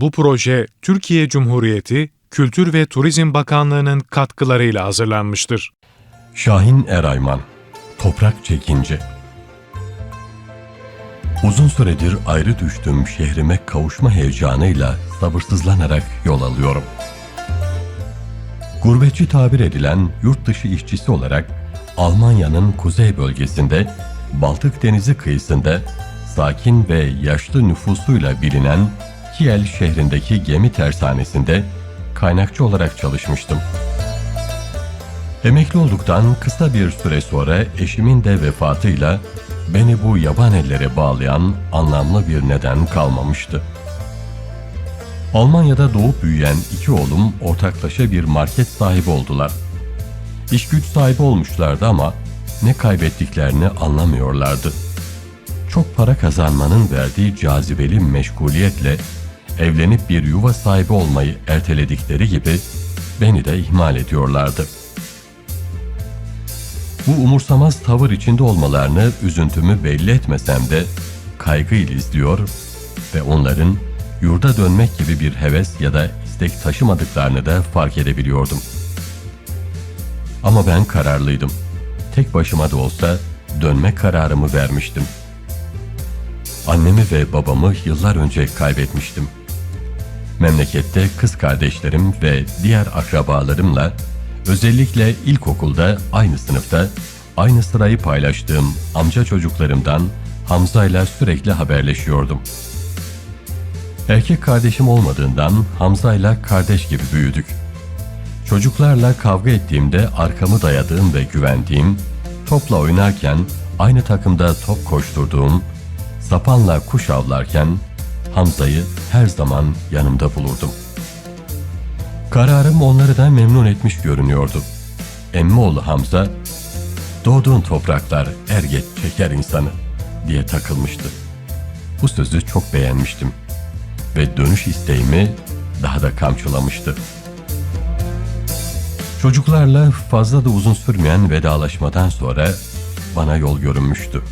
Bu proje Türkiye Cumhuriyeti Kültür ve Turizm Bakanlığı'nın katkılarıyla hazırlanmıştır. Şahin Erayman Toprak Çekince Uzun süredir ayrı düştüğüm şehrime kavuşma heyecanıyla sabırsızlanarak yol alıyorum. Gurbetçi tabir edilen yurt dışı işçisi olarak Almanya'nın kuzey bölgesinde Baltık Denizi kıyısında sakin ve yaşlı nüfusuyla bilinen Kiel şehrindeki gemi tersanesinde kaynakçı olarak çalışmıştım. Emekli olduktan kısa bir süre sonra eşimin de vefatıyla beni bu yaban ellere bağlayan anlamlı bir neden kalmamıştı. Almanya'da doğup büyüyen iki oğlum ortaklaşa bir market sahibi oldular. İş güç sahibi olmuşlardı ama ne kaybettiklerini anlamıyorlardı. Çok para kazanmanın verdiği cazibeli meşguliyetle evlenip bir yuva sahibi olmayı erteledikleri gibi beni de ihmal ediyorlardı. Bu umursamaz tavır içinde olmalarını üzüntümü belli etmesem de kaygıyla izliyor ve onların yurda dönmek gibi bir heves ya da istek taşımadıklarını da fark edebiliyordum. Ama ben kararlıydım. Tek başıma da olsa dönme kararımı vermiştim. Annemi ve babamı yıllar önce kaybetmiştim. Memlekette kız kardeşlerim ve diğer akrabalarımla özellikle ilkokulda aynı sınıfta aynı sırayı paylaştığım amca çocuklarımdan Hamza'yla sürekli haberleşiyordum. Erkek kardeşim olmadığından Hamza'yla kardeş gibi büyüdük. Çocuklarla kavga ettiğimde arkamı dayadığım ve güvendiğim, topla oynarken aynı takımda top koşturduğum, sapanla kuş avlarken Hamza'yı her zaman yanımda bulurdum. Kararım onları da memnun etmiş görünüyordu. Emmioğlu Hamza, doğduğun topraklar er geç çeker insanı diye takılmıştı. Bu sözü çok beğenmiştim ve dönüş isteğimi daha da kamçılamıştı. Çocuklarla fazla da uzun sürmeyen vedalaşmadan sonra bana yol görünmüştü.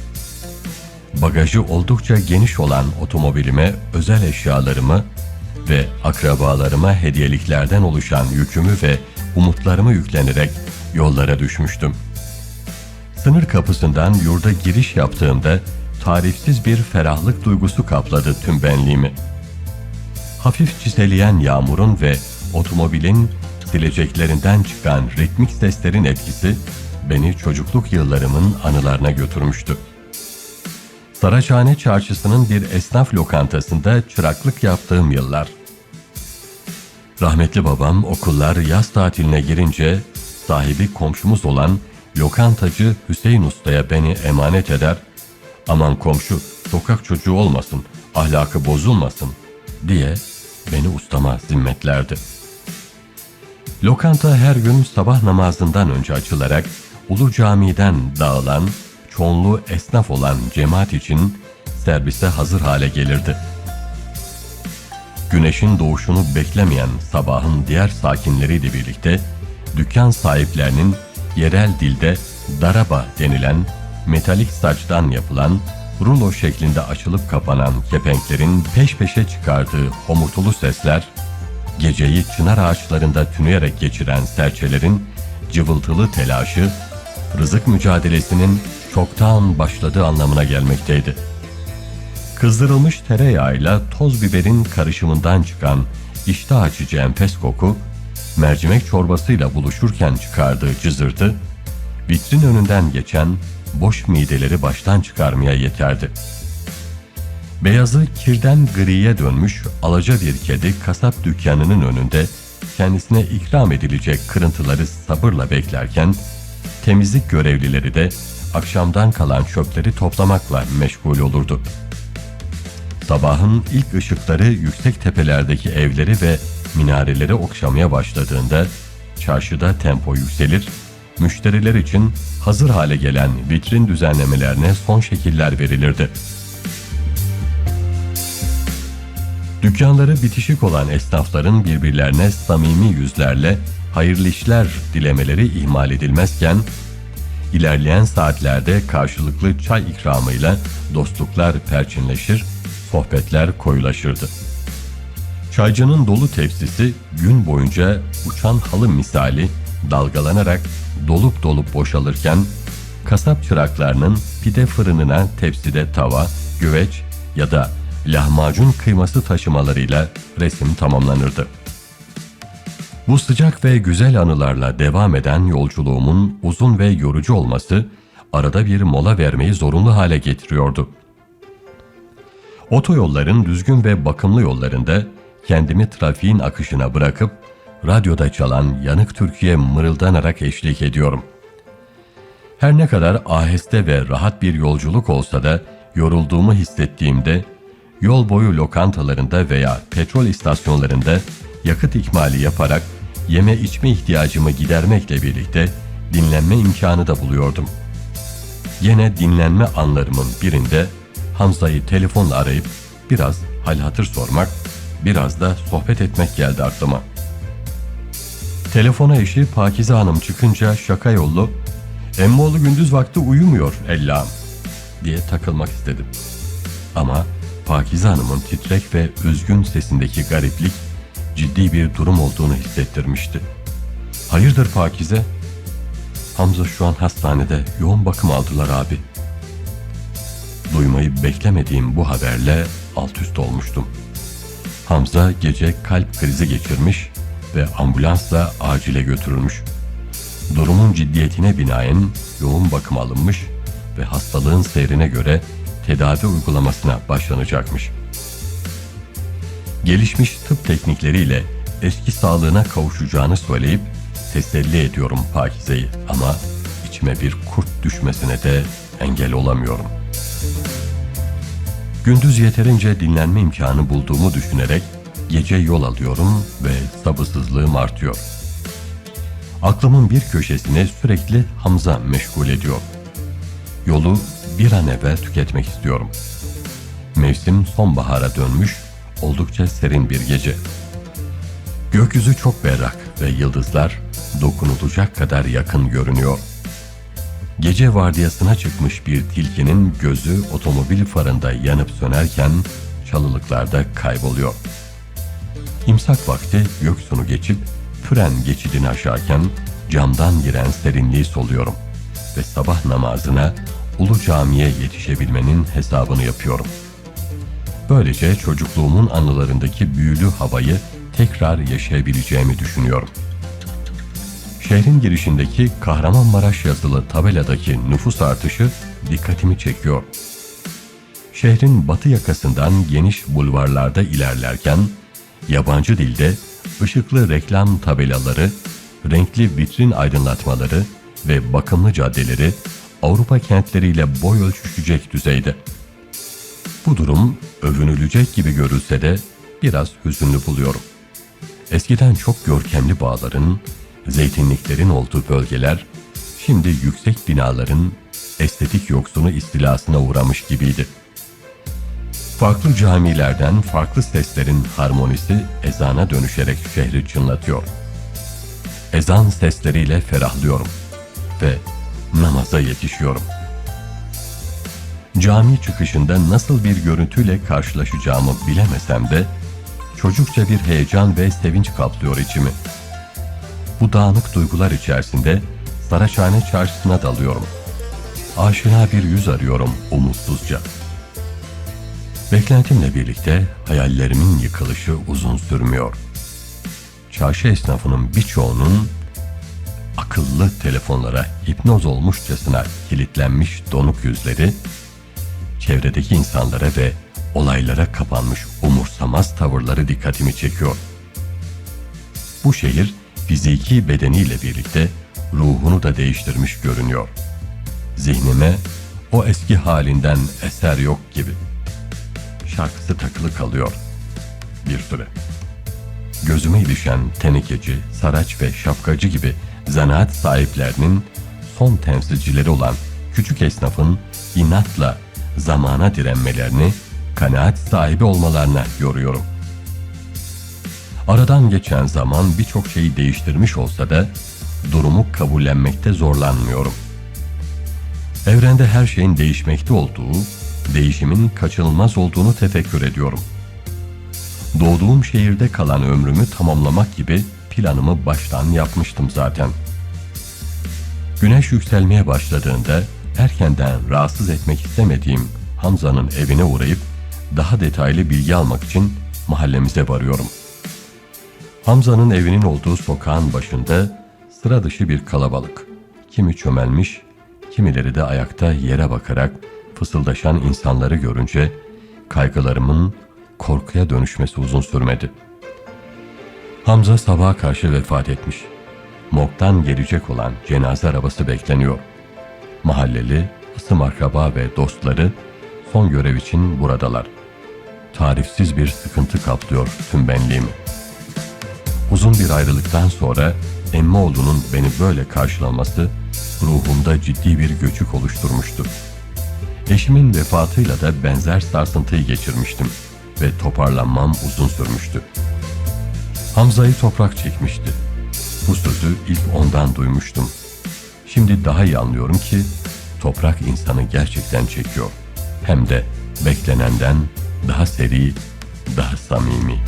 Bagajı oldukça geniş olan otomobilime özel eşyalarımı ve akrabalarıma hediyeliklerden oluşan yükümü ve umutlarımı yüklenerek yollara düşmüştüm. Sınır kapısından yurda giriş yaptığımda tarifsiz bir ferahlık duygusu kapladı tüm benliğimi. Hafif çiseleyen yağmurun ve otomobilin sileceklerinden çıkan ritmik seslerin etkisi beni çocukluk yıllarımın anılarına götürmüştü. Saraçhane Çarşısı'nın bir esnaf lokantasında çıraklık yaptığım yıllar. Rahmetli babam okullar yaz tatiline girince sahibi komşumuz olan lokantacı Hüseyin Usta'ya beni emanet eder. Aman komşu sokak çocuğu olmasın, ahlakı bozulmasın diye beni ustama zimmetlerdi. Lokanta her gün sabah namazından önce açılarak Ulu Cami'den dağılan çoğunluğu esnaf olan cemaat için servise hazır hale gelirdi. Güneşin doğuşunu beklemeyen sabahın diğer sakinleriyle birlikte dükkan sahiplerinin yerel dilde daraba denilen metalik saçtan yapılan rulo şeklinde açılıp kapanan kepenklerin peş peşe çıkardığı homurtulu sesler, geceyi çınar ağaçlarında tüneyerek geçiren serçelerin cıvıltılı telaşı, rızık mücadelesinin çoktan başladığı anlamına gelmekteydi. Kızdırılmış tereyağıyla toz biberin karışımından çıkan iştah açıcı enfes koku, mercimek çorbasıyla buluşurken çıkardığı cızırtı, vitrin önünden geçen boş mideleri baştan çıkarmaya yeterdi. Beyazı kirden griye dönmüş alaca bir kedi kasap dükkanının önünde kendisine ikram edilecek kırıntıları sabırla beklerken, temizlik görevlileri de akşamdan kalan çöpleri toplamakla meşgul olurdu. Sabahın ilk ışıkları yüksek tepelerdeki evleri ve minareleri okşamaya başladığında çarşıda tempo yükselir, müşteriler için hazır hale gelen vitrin düzenlemelerine son şekiller verilirdi. Dükkanları bitişik olan esnafların birbirlerine samimi yüzlerle hayırlı işler dilemeleri ihmal edilmezken, ilerleyen saatlerde karşılıklı çay ikramıyla dostluklar perçinleşir, sohbetler koyulaşırdı. Çaycının dolu tepsisi gün boyunca uçan halı misali dalgalanarak dolup dolup boşalırken kasap çıraklarının pide fırınına tepside tava, güveç ya da lahmacun kıyması taşımalarıyla resim tamamlanırdı. Bu sıcak ve güzel anılarla devam eden yolculuğumun uzun ve yorucu olması arada bir mola vermeyi zorunlu hale getiriyordu. Otoyolların düzgün ve bakımlı yollarında kendimi trafiğin akışına bırakıp radyoda çalan yanık Türkiye mırıldanarak eşlik ediyorum. Her ne kadar aheste ve rahat bir yolculuk olsa da yorulduğumu hissettiğimde yol boyu lokantalarında veya petrol istasyonlarında yakıt ikmali yaparak yeme içme ihtiyacımı gidermekle birlikte dinlenme imkanı da buluyordum. Yine dinlenme anlarımın birinde Hamza'yı telefonla arayıp biraz hal hatır sormak, biraz da sohbet etmek geldi aklıma. Telefona eşi Pakize Hanım çıkınca şaka yollu, Emmoğlu gündüz vakti uyumuyor Ella'm diye takılmak istedim. Ama Pakize Hanım'ın titrek ve üzgün sesindeki gariplik ciddi bir durum olduğunu hissettirmişti. Hayırdır Pakize? Hamza şu an hastanede yoğun bakım aldılar abi. Duymayı beklemediğim bu haberle alt üst olmuştum. Hamza gece kalp krizi geçirmiş ve ambulansla acile götürülmüş. Durumun ciddiyetine binaen yoğun bakım alınmış ve hastalığın seyrine göre tedavi uygulamasına başlanacakmış. Gelişmiş tıp teknikleriyle eski sağlığına kavuşacağını söyleyip teselli ediyorum Pakize'yi ama içime bir kurt düşmesine de engel olamıyorum. Gündüz yeterince dinlenme imkanı bulduğumu düşünerek gece yol alıyorum ve sabırsızlığım artıyor. Aklımın bir köşesine sürekli Hamza meşgul ediyor. Yolu bir an evvel tüketmek istiyorum. Mevsim sonbahara dönmüş, oldukça serin bir gece. Gökyüzü çok berrak ve yıldızlar dokunulacak kadar yakın görünüyor. Gece vardiyasına çıkmış bir tilkinin gözü otomobil farında yanıp sönerken çalılıklarda kayboluyor. İmsak vakti göksunu geçip Püren geçidini aşarken camdan giren serinliği soluyorum ve sabah namazına Ulu Cami'ye yetişebilmenin hesabını yapıyorum. Böylece çocukluğumun anılarındaki büyülü havayı tekrar yaşayabileceğimi düşünüyorum. Şehrin girişindeki Kahramanmaraş yazılı tabeladaki nüfus artışı dikkatimi çekiyor. Şehrin batı yakasından geniş bulvarlarda ilerlerken yabancı dilde ışıklı reklam tabelaları, renkli vitrin aydınlatmaları ve bakımlı caddeleri Avrupa kentleriyle boy ölçüşecek düzeyde. Bu durum övünülecek gibi görülse de biraz hüzünlü buluyorum. Eskiden çok görkemli bağların, zeytinliklerin olduğu bölgeler şimdi yüksek binaların estetik yoksunu istilasına uğramış gibiydi. Farklı camilerden farklı seslerin harmonisi ezana dönüşerek şehri çınlatıyor. Ezan sesleriyle ferahlıyorum ve namaza yetişiyorum. Cami çıkışında nasıl bir görüntüyle karşılaşacağımı bilemesem de çocukça bir heyecan ve sevinç kaplıyor içimi. Bu dağınık duygular içerisinde Saraçhane çarşısına dalıyorum. Aşina bir yüz arıyorum umutsuzca. Beklentimle birlikte hayallerimin yıkılışı uzun sürmüyor. Çarşı esnafının birçoğunun akıllı telefonlara hipnoz olmuşçasına kilitlenmiş donuk yüzleri, çevredeki insanlara ve olaylara kapanmış umursamaz tavırları dikkatimi çekiyor. Bu şehir fiziki bedeniyle birlikte ruhunu da değiştirmiş görünüyor. Zihnime o eski halinden eser yok gibi. Şarkısı takılı kalıyor bir süre. Gözüme ilişen tenekeci, saraç ve şapkacı gibi zanaat sahiplerinin son temsilcileri olan küçük esnafın inatla zamana direnmelerini, kanaat sahibi olmalarına yoruyorum. Aradan geçen zaman birçok şeyi değiştirmiş olsa da durumu kabullenmekte zorlanmıyorum. Evrende her şeyin değişmekte olduğu, değişimin kaçınılmaz olduğunu tefekkür ediyorum. Doğduğum şehirde kalan ömrümü tamamlamak gibi planımı baştan yapmıştım zaten. Güneş yükselmeye başladığında erkenden rahatsız etmek istemediğim Hamza'nın evine uğrayıp daha detaylı bilgi almak için mahallemize varıyorum. Hamza'nın evinin olduğu sokağın başında sıra dışı bir kalabalık. Kimi çömelmiş, kimileri de ayakta yere bakarak fısıldaşan insanları görünce kaygılarımın korkuya dönüşmesi uzun sürmedi. Hamza sabaha karşı vefat etmiş. Mok'tan gelecek olan cenaze arabası bekleniyor. Mahalleli, ısım akraba ve dostları son görev için buradalar. Tarifsiz bir sıkıntı kaplıyor tüm benliğimi. Uzun bir ayrılıktan sonra Emmoğlu'nun beni böyle karşılaması ruhumda ciddi bir göçük oluşturmuştu. Eşimin vefatıyla da benzer sarsıntıyı geçirmiştim ve toparlanmam uzun sürmüştü. Hamza'yı toprak çekmişti. Bu sözü ilk ondan duymuştum. Şimdi daha iyi anlıyorum ki toprak insanı gerçekten çekiyor. Hem de beklenenden daha seri, daha samimi.